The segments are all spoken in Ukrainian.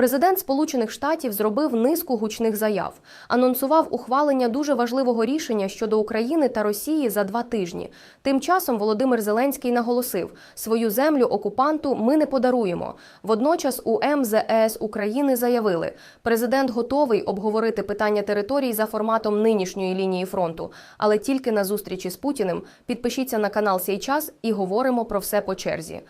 Президент Сполучених Штатів зробив низку гучних заяв, анонсував ухвалення дуже важливого рішення щодо України та Росії за два тижні. Тим часом Володимир Зеленський наголосив, свою землю окупанту ми не подаруємо. Водночас у МЗС України заявили, президент готовий обговорити питання територій за форматом нинішньої лінії фронту, але тільки на зустрічі з Путіним. Підпишіться на канал «Сей час» і говоримо про все по черзі.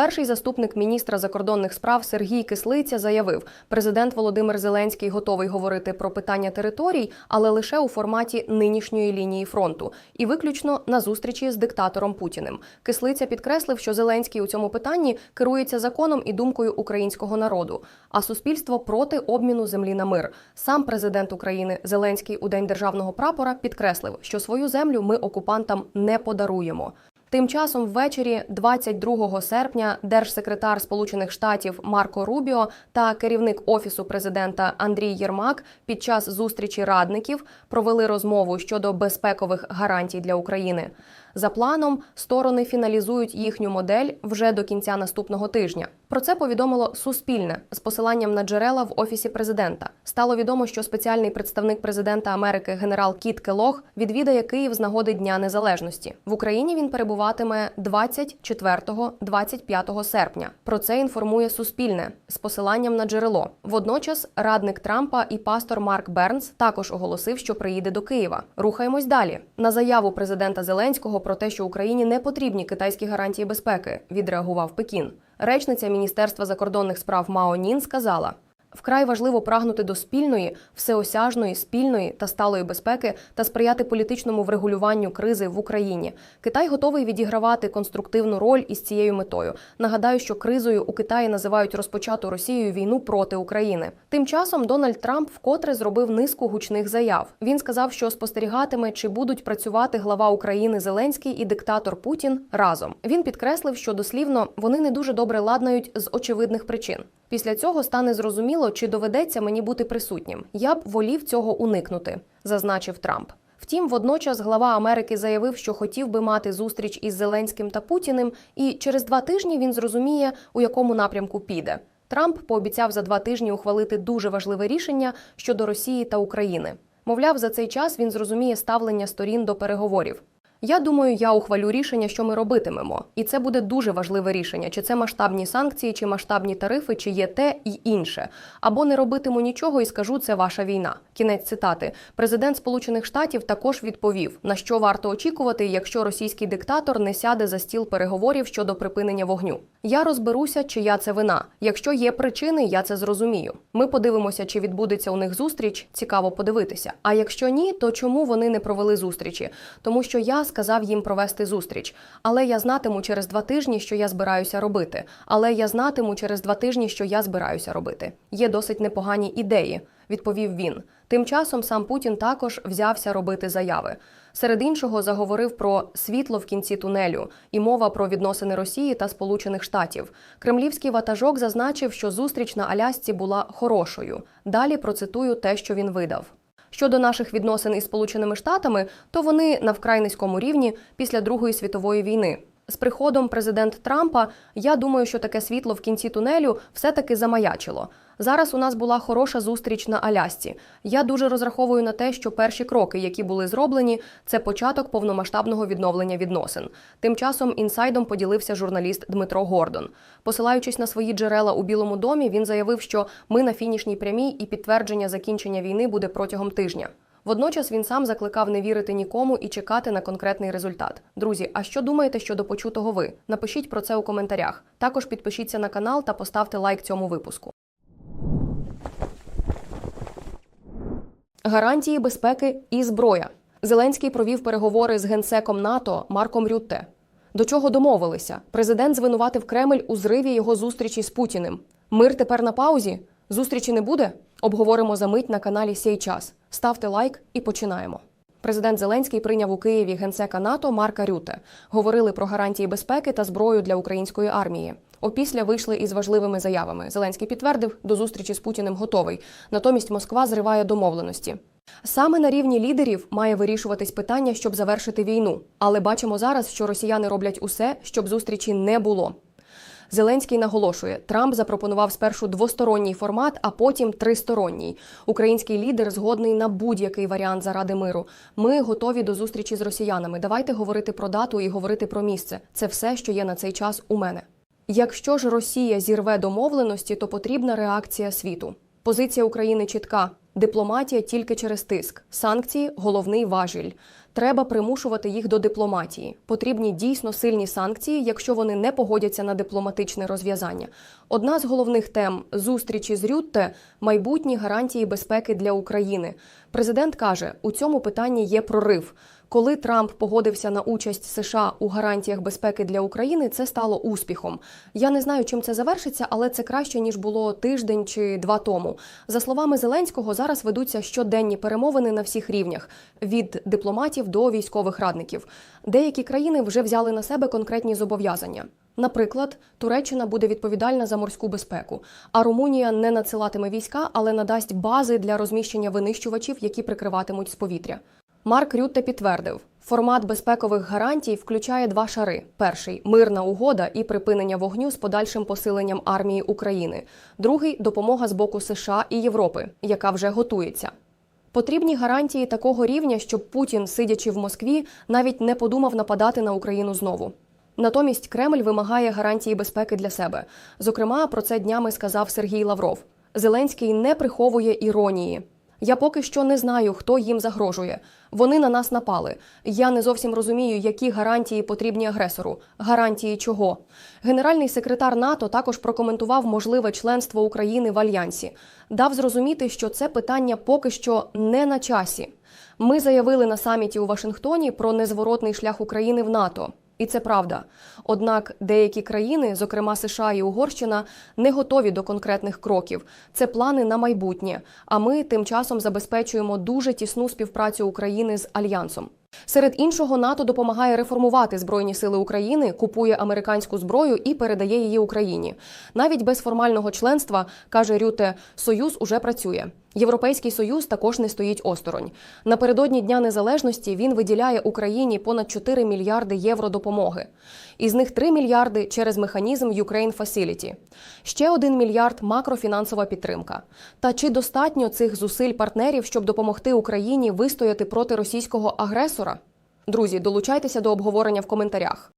Перший заступник міністра закордонних справ Сергій Кислиця заявив, президент Володимир Зеленський готовий говорити про питання територій, але лише у форматі нинішньої лінії фронту і виключно на зустрічі з диктатором Путіним. Кислиця підкреслив, що Зеленський у цьому питанні керується законом і думкою українського народу, а суспільство проти обміну землі на мир. Сам президент України Зеленський у день державного прапора підкреслив, що свою землю ми окупантам не подаруємо. Тим часом ввечері, 22 серпня, держсекретар Сполучених Штатів Марко Рубіо та керівник офісу президента Андрій Єрмак під час зустрічі радників провели розмову щодо безпекових гарантій для України. За планом, сторони фіналізують їхню модель вже до кінця наступного тижня. Про це повідомило Суспільне з посиланням на джерела в офісі президента. Стало відомо, що спеціальний представник президента Америки генерал Кіт Келох відвідає Київ з нагоди Дня Незалежності. В Україні він перебуватиме 24-25 серпня. Про це інформує Суспільне з посиланням на джерело. Водночас радник Трампа і пастор Марк Бернс також оголосив, що приїде до Києва. Рухаємось далі. На заяву президента Зеленського про те, що Україні не потрібні китайські гарантії безпеки, відреагував Пекін. Речниця Міністерства закордонних справ Мао Нін сказала. Вкрай важливо прагнути до спільної, всеосяжної, спільної та сталої безпеки та сприяти політичному врегулюванню кризи в Україні. Китай готовий відігравати конструктивну роль із цією метою. Нагадаю, що кризою у Китаї називають розпочату Росією війну проти України. Тим часом Дональд Трамп вкотре зробив низку гучних заяв. Він сказав, що спостерігатиме, чи будуть працювати глава України Зеленський і диктатор Путін разом. Він підкреслив, що дослівно вони не дуже добре ладнають з очевидних причин. Після цього стане зрозуміло, чи доведеться мені бути присутнім. Я б волів цього уникнути, зазначив Трамп. Втім, водночас глава Америки заявив, що хотів би мати зустріч із Зеленським та Путіним, і через два тижні він зрозуміє, у якому напрямку піде. Трамп пообіцяв за два тижні ухвалити дуже важливе рішення щодо Росії та України. Мовляв, за цей час він зрозуміє ставлення сторін до переговорів. Я думаю, я ухвалю рішення, що ми робитимемо, і це буде дуже важливе рішення: чи це масштабні санкції, чи масштабні тарифи, чи є те і інше. Або не робитиму нічого і скажу, це ваша війна. Кінець цитати. Президент Сполучених Штатів також відповів, на що варто очікувати, якщо російський диктатор не сяде за стіл переговорів щодо припинення вогню. Я розберуся, чия це вина. Якщо є причини, я це зрозумію. Ми подивимося, чи відбудеться у них зустріч. Цікаво подивитися. А якщо ні, то чому вони не провели зустрічі? Тому що я сказав їм провести зустріч. Але я знатиму через два тижні, що я збираюся робити. Але я знатиму через два тижні, що я збираюся робити. Є досить непогані ідеї, відповів він. Тим часом сам Путін також взявся робити заяви. Серед іншого заговорив про світло в кінці тунелю і мова про відносини Росії та Сполучених Штатів. Кремлівський ватажок зазначив, що зустріч на Алясці була хорошою. Далі процитую те, що він видав. Щодо наших відносин із Сполученими Штатами, то вони на вкрай низькому рівні після Другої світової війни. З приходом президента Трампа я думаю, що таке світло в кінці тунелю все-таки замаячило. Зараз у нас була хороша зустріч на Алясці. Я дуже розраховую на те, що перші кроки, які були зроблені, це початок повномасштабного відновлення відносин. Тим часом інсайдом поділився журналіст Дмитро Гордон. Посилаючись на свої джерела у Білому домі, він заявив, що ми на фінішній прямій і підтвердження закінчення війни буде протягом тижня. Водночас він сам закликав не вірити нікому і чекати на конкретний результат. Друзі, а що думаєте щодо почутого ви? Напишіть про це у коментарях. Також підпишіться на канал та поставте лайк цьому випуску. Гарантії безпеки і зброя. Зеленський провів переговори з генсеком НАТО Марком Рютте. До чого домовилися? Президент звинуватив Кремль у зриві його зустрічі з Путіним. Мир тепер на паузі? Зустрічі не буде? Обговоримо за мить на каналі Сей час. Ставте лайк і починаємо. Президент Зеленський прийняв у Києві генсека НАТО Марка Рюте. Говорили про гарантії безпеки та зброю для української армії. Опісля вийшли із важливими заявами. Зеленський підтвердив, до зустрічі з Путіним готовий. Натомість Москва зриває домовленості. Саме на рівні лідерів має вирішуватись питання, щоб завершити війну. Але бачимо зараз, що росіяни роблять усе, щоб зустрічі не було. Зеленський наголошує, Трамп запропонував спершу двосторонній формат, а потім тристоронній. Український лідер згодний на будь-який варіант заради миру. Ми готові до зустрічі з росіянами. Давайте говорити про дату і говорити про місце. Це все, що є на цей час у мене. Якщо ж Росія зірве домовленості, то потрібна реакція світу. Позиція України чітка: дипломатія тільки через тиск, санкції головний важіль. Треба примушувати їх до дипломатії. Потрібні дійсно сильні санкції, якщо вони не погодяться на дипломатичне розв'язання. Одна з головних тем зустрічі з Рютте майбутні гарантії безпеки для України. Президент каже, у цьому питанні є прорив. Коли Трамп погодився на участь США у гарантіях безпеки для України, це стало успіхом. Я не знаю, чим це завершиться, але це краще ніж було тиждень чи два тому. За словами Зеленського, зараз ведуться щоденні перемовини на всіх рівнях від дипломатів до військових радників. Деякі країни вже взяли на себе конкретні зобов'язання. Наприклад, Туреччина буде відповідальна за морську безпеку, а Румунія не надсилатиме війська, але надасть бази для розміщення винищувачів, які прикриватимуть з повітря. Марк Рютте підтвердив, формат безпекових гарантій включає два шари: перший мирна угода і припинення вогню з подальшим посиленням армії України, другий допомога з боку США і Європи, яка вже готується. Потрібні гарантії такого рівня, щоб Путін, сидячи в Москві, навіть не подумав нападати на Україну знову. Натомість Кремль вимагає гарантії безпеки для себе. Зокрема, про це днями сказав Сергій Лавров. Зеленський не приховує іронії. Я поки що не знаю, хто їм загрожує. Вони на нас напали. Я не зовсім розумію, які гарантії потрібні агресору. Гарантії чого? Генеральний секретар НАТО також прокоментував можливе членство України в альянсі. Дав зрозуміти, що це питання поки що не на часі. Ми заявили на саміті у Вашингтоні про незворотний шлях України в НАТО. І це правда. Однак деякі країни, зокрема США і Угорщина, не готові до конкретних кроків. Це плани на майбутнє. А ми тим часом забезпечуємо дуже тісну співпрацю України з альянсом. Серед іншого, НАТО допомагає реформувати збройні сили України, купує американську зброю і передає її Україні. Навіть без формального членства каже Рюте, Союз уже працює. Європейський союз також не стоїть осторонь. Напередодні Дня Незалежності він виділяє Україні понад 4 мільярди євро допомоги. Із них 3 мільярди через механізм Ukraine Facility. Ще 1 мільярд макрофінансова підтримка. Та чи достатньо цих зусиль партнерів, щоб допомогти Україні вистояти проти російського агресора? Друзі, долучайтеся до обговорення в коментарях.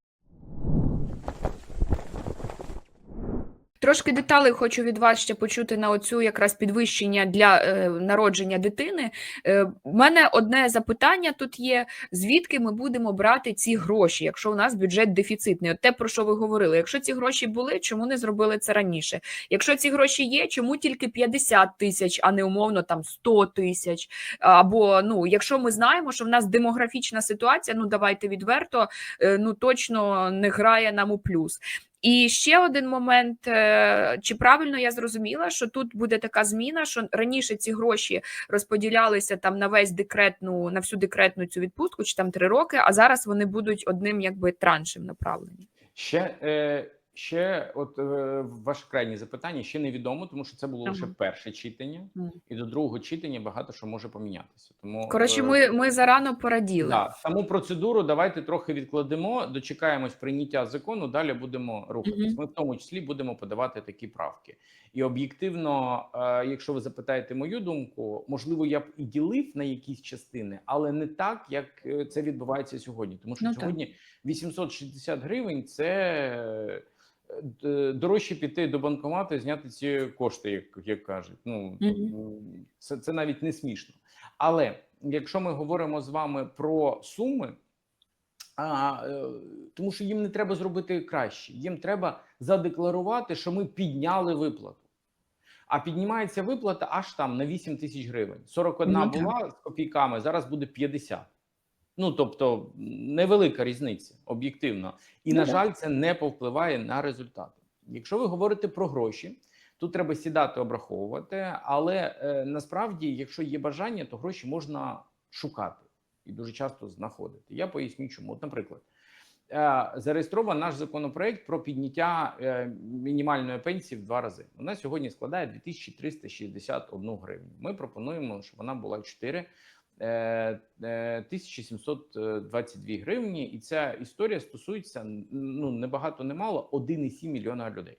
Трошки деталей хочу від вас ще почути на оцю якраз підвищення для е, народження дитини. Е, У мене одне запитання тут є: звідки ми будемо брати ці гроші, якщо у нас бюджет дефіцитний? От те, про що ви говорили. Якщо ці гроші були, чому не зробили це раніше? Якщо ці гроші є, чому тільки 50 тисяч, а не умовно там 100 тисяч? Або ну, якщо ми знаємо, що в нас демографічна ситуація, ну давайте відверто, е, ну точно не грає нам у плюс. І ще один момент: е, чи правильно я зрозуміла, що тут буде така зміна, що раніше ці гроші розподілялися там на весь декретну, на всю декретну цю відпустку, чи там три роки, а зараз вони будуть одним якби траншем направлені. Ще, е, ще, от е, ваше крайнє запитання ще невідомо, тому що це було лише перше читання, і до другого читання багато що може помінятися. Тому Коротше, е, ми, ми зарано пораділи. Да, саму процедуру давайте трохи відкладемо, дочекаємось прийняття закону. Далі будемо рухатись. Мгм. Ми в тому числі будемо подавати такі правки. І об'єктивно, е, якщо ви запитаєте мою думку, можливо, я б і ділив на якісь частини, але не так, як це відбувається сьогодні. Тому що Ну, так. сьогодні 860 гривень це. Дорожче піти до банкомату і зняти ці кошти, як, як кажуть. Ну це, це навіть не смішно. Але якщо ми говоримо з вами про суми, а, е, тому що їм не треба зробити краще, їм треба задекларувати, що ми підняли виплату. А піднімається виплата аж там на 8 тисяч гривень. 41 Ну, була з копійками, зараз буде 50. Ну тобто невелика різниця, об'єктивно. І Ну, на так. жаль, це не повпливає на результати. Якщо ви говорите про гроші, тут треба сідати, обраховувати. Але е, насправді, якщо є бажання, то гроші можна шукати і дуже часто знаходити. Я поясню, чому. От, наприклад, е, зареєстрований наш законопроект про підняття е, мінімальної пенсії в два рази. Вона сьогодні складає 2361 гривню. Ми пропонуємо, щоб вона була 4 е, е, 1722 гривні, і ця історія стосується ну не багато, не мало 1,7 мільйона людей.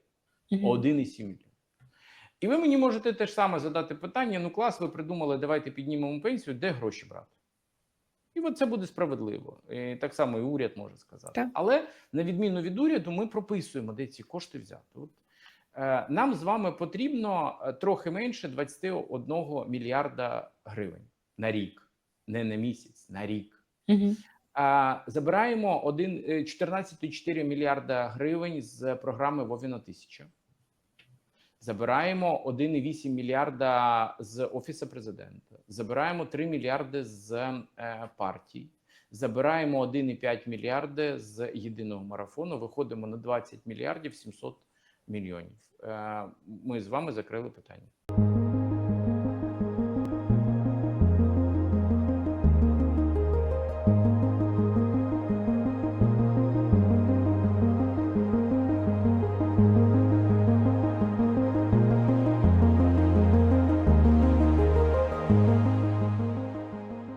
1,7 мільйона. І ви мені можете теж саме задати питання: ну клас, ви придумали, давайте піднімемо пенсію, де гроші брати? І от це буде справедливо. І так само і уряд може сказати. Так. Але на відміну від уряду, ми прописуємо, де ці кошти взяти. От, е, нам з вами потрібно е, трохи менше 21 мільярда гривень на рік, не на місяць, на рік. А, забираємо е, 14,4 мільярда гривень з програми Вовіна тисяча. Забираємо 1,8 мільярда з офісу президента. Забираємо 3 мільярди з е, партій. Забираємо 1,5 мільярди з єдиного марафону. Виходимо на 20 мільярдів 700 мільйонів. Е, ми з вами закрили питання.